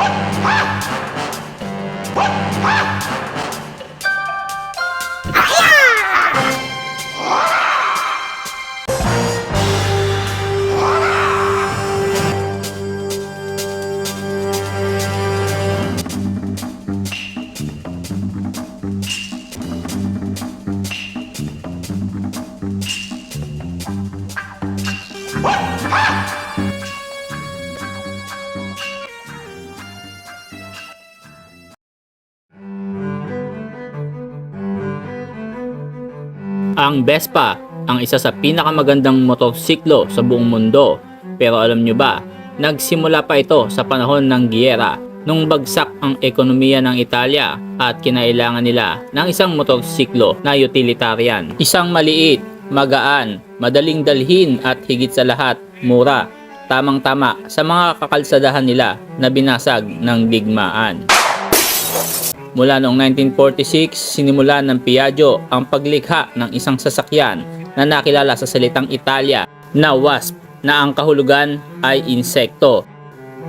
What? Ang Vespa ang isa sa pinakamagandang motorsiklo sa buong mundo. Pero alam nyo ba, nagsimula pa ito sa panahon ng giyera nung bagsak ang ekonomiya ng Italia at kinailangan nila ng isang motorsiklo na utilitarian. Isang maliit, magaan, madaling dalhin at higit sa lahat, mura. Tamang-tama sa mga kakalsadahan nila na binasag ng digmaan. Mula noong 1946, sinimulan ng Piaggio ang paglikha ng isang sasakyan na nakilala sa salitang Italia na wasp na ang kahulugan ay insekto.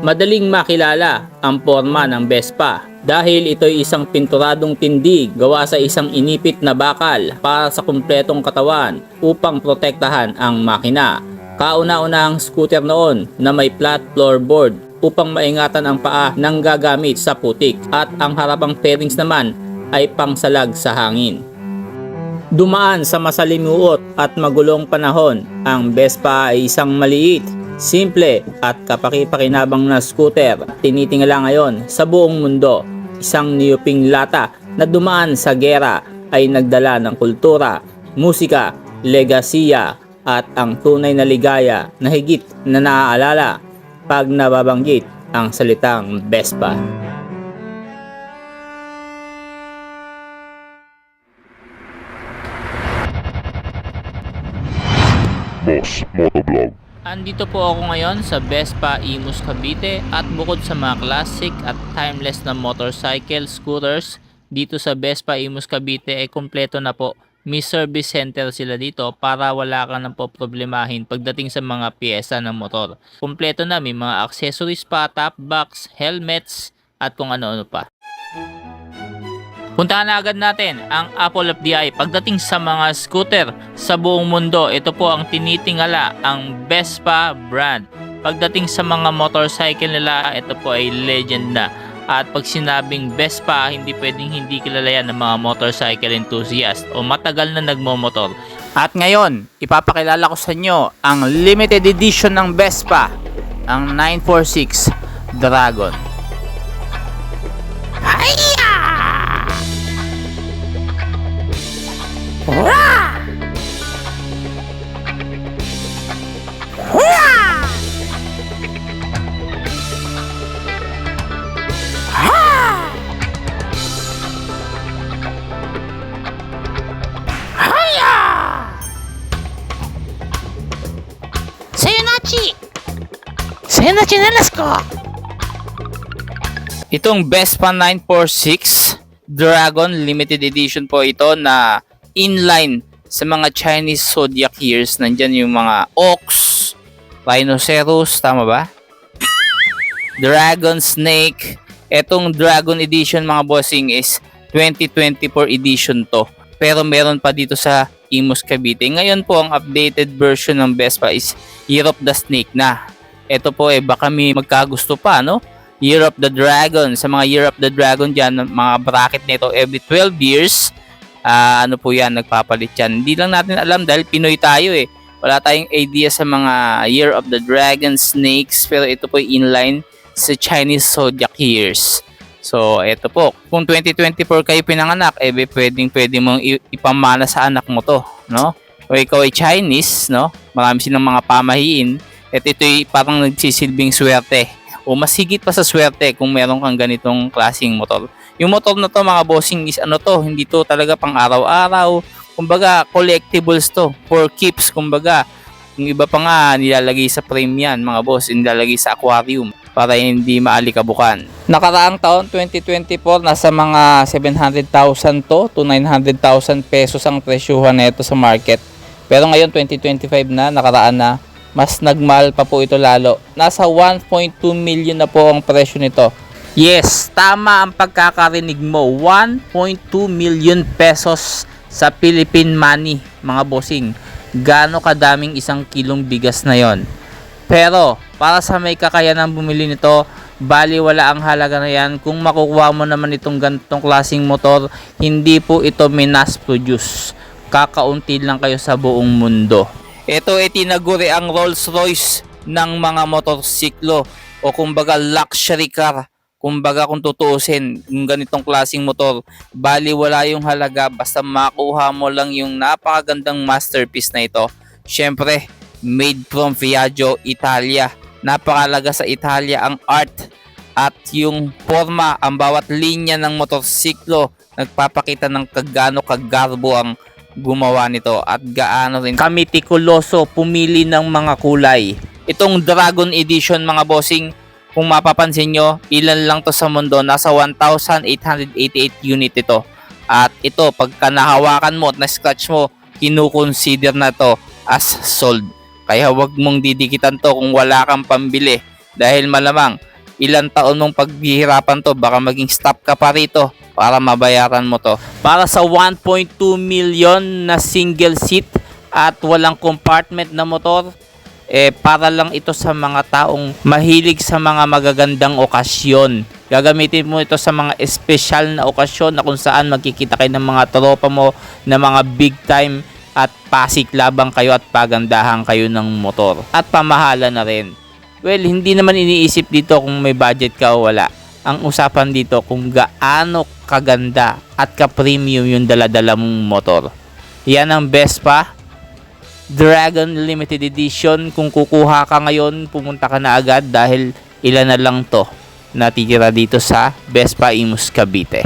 Madaling makilala ang forma ng Vespa dahil ito ay isang pinturadong tindig gawa sa isang inipit na bakal para sa kumpletong katawan upang protektahan ang makina. Kauna-una ang scooter noon na may flat floorboard upang maingatan ang paa ng gagamit sa putik at ang harapang fairings naman ay pangsalag sa hangin. Dumaan sa masalimuot at magulong panahon, ang Vespa ay isang maliit, simple at kapaki-pakinabang na scooter tinitingala ngayon sa buong mundo. Isang niyuping lata na dumaan sa gera ay nagdala ng kultura, musika, legasiya at ang tunay na ligaya na higit na naaalala pag nababanggit ang salitang Vespa. Boss Motovlog. Andito po ako ngayon sa Vespa Imus Cavite at bukod sa mga classic at timeless na motorcycle scooters dito sa Vespa Imus Cavite ay kumpleto na po. May service center sila dito para wala ka nang po problemahin pagdating sa mga piyesa ng motor. Kumpleto na may mga accessories pa, top box, helmets at kung ano-ano pa. Puntahan na agad natin ang Apple of the Eye. Pagdating sa mga scooter sa buong mundo, ito po ang tinitingala ang Vespa brand. Pagdating sa mga motorcycle nila, ito po ay legend na. At pag sinabing Vespa, hindi pwedeng hindi kilala yan ng mga motorcycle enthusiast o matagal na nagmomotor. At ngayon, ipapakilala ko sa inyo ang limited edition ng Vespa, ang 946 Dragon. Sa'yo, chinelas ko! Itong Vespa 946 Dragon Limited Edition po ito na inline sa mga Chinese zodiac years. Nandyan yung mga ox, rhinoceros, tama ba? Dragon Snake. Etong Dragon Edition mga bossing is 2024 edition to. Pero meron pa dito sa Imus Cavite. Ngayon po ang updated version ng Vespa is of the Snake na. Ito po eh baka may magkagusto pa no? Year of the Dragon. Sa mga Year of the Dragon dyan, mga bracket nito every 12 years, ah, ano po yan, nagpapalit yan. Hindi lang natin alam dahil Pinoy tayo eh. Wala tayong idea sa mga Year of the Dragon Snakes, pero ito po inline sa Chinese Zodiac Years. So, ito po. Kung 2024 kayo pinanganak, eh, pwedeng, pwedeng mong ipamana sa anak mo to, no? O ikaw ay Chinese, no? Marami silang mga pamahiin. At ito'y parang nagsisilbing swerte o mas higit pa sa swerte kung meron kang ganitong klaseng motor. Yung motor na to mga bossing is ano to, hindi to talaga pang araw-araw. Kumbaga collectibles to, for keeps kumbaga. Yung iba pa nga nilalagay sa frame yan mga boss, nilalagay sa aquarium para hindi maalikabukan. Nakaraang taon 2024 nasa mga 700,000 to to 900,000 pesos ang presyuhan nito sa market. Pero ngayon 2025 na, nakaraan na, mas nagmahal pa po ito lalo. Nasa 1.2 million na po ang presyo nito. Yes, tama ang pagkakarinig mo. 1.2 million pesos sa Philippine money, mga bossing. Gaano kadaming isang kilong bigas na yon. Pero, para sa may kakayanang bumili nito, bali wala ang halaga na yan. Kung makukuha mo naman itong ganitong klaseng motor, hindi po ito minas produce. Kakaunti lang kayo sa buong mundo. Ito ay tinaguri ang Rolls Royce ng mga motorsiklo o kumbaga luxury car. Kumbaga kung tutuusin yung ganitong klaseng motor, bali wala yung halaga basta makuha mo lang yung napakagandang masterpiece na ito. Syempre, made from Piaggio, Italia. Napakalaga sa Italia ang art at yung forma, ang bawat linya ng motorsiklo nagpapakita ng kagano kagarbo ang gumawa nito at gaano rin kami tikuloso pumili ng mga kulay. Itong Dragon Edition mga bossing, kung mapapansin nyo, ilan lang to sa mundo, nasa 1,888 unit ito. At ito, pagka nahawakan mo at na-scratch mo, kinukonsider na to as sold. Kaya wag mong didikitan to kung wala kang pambili. Dahil malamang, ilang taon mong paghihirapan to, baka maging stop ka pa rito para mabayaran mo to. Para sa 1.2 million na single seat at walang compartment na motor, eh para lang ito sa mga taong mahilig sa mga magagandang okasyon. Gagamitin mo ito sa mga espesyal na okasyon na kung saan magkikita kayo ng mga tropa mo na mga big time at pasiklabang kayo at pagandahan kayo ng motor. At pamahala na rin. Well, hindi naman iniisip dito kung may budget ka o wala. Ang usapan dito kung gaano kaganda at ka-premium yung daladala mong motor. Yan ang Vespa Dragon Limited Edition. Kung kukuha ka ngayon, pumunta ka na agad dahil ilan na lang to natitira dito sa Vespa Imus Cavite.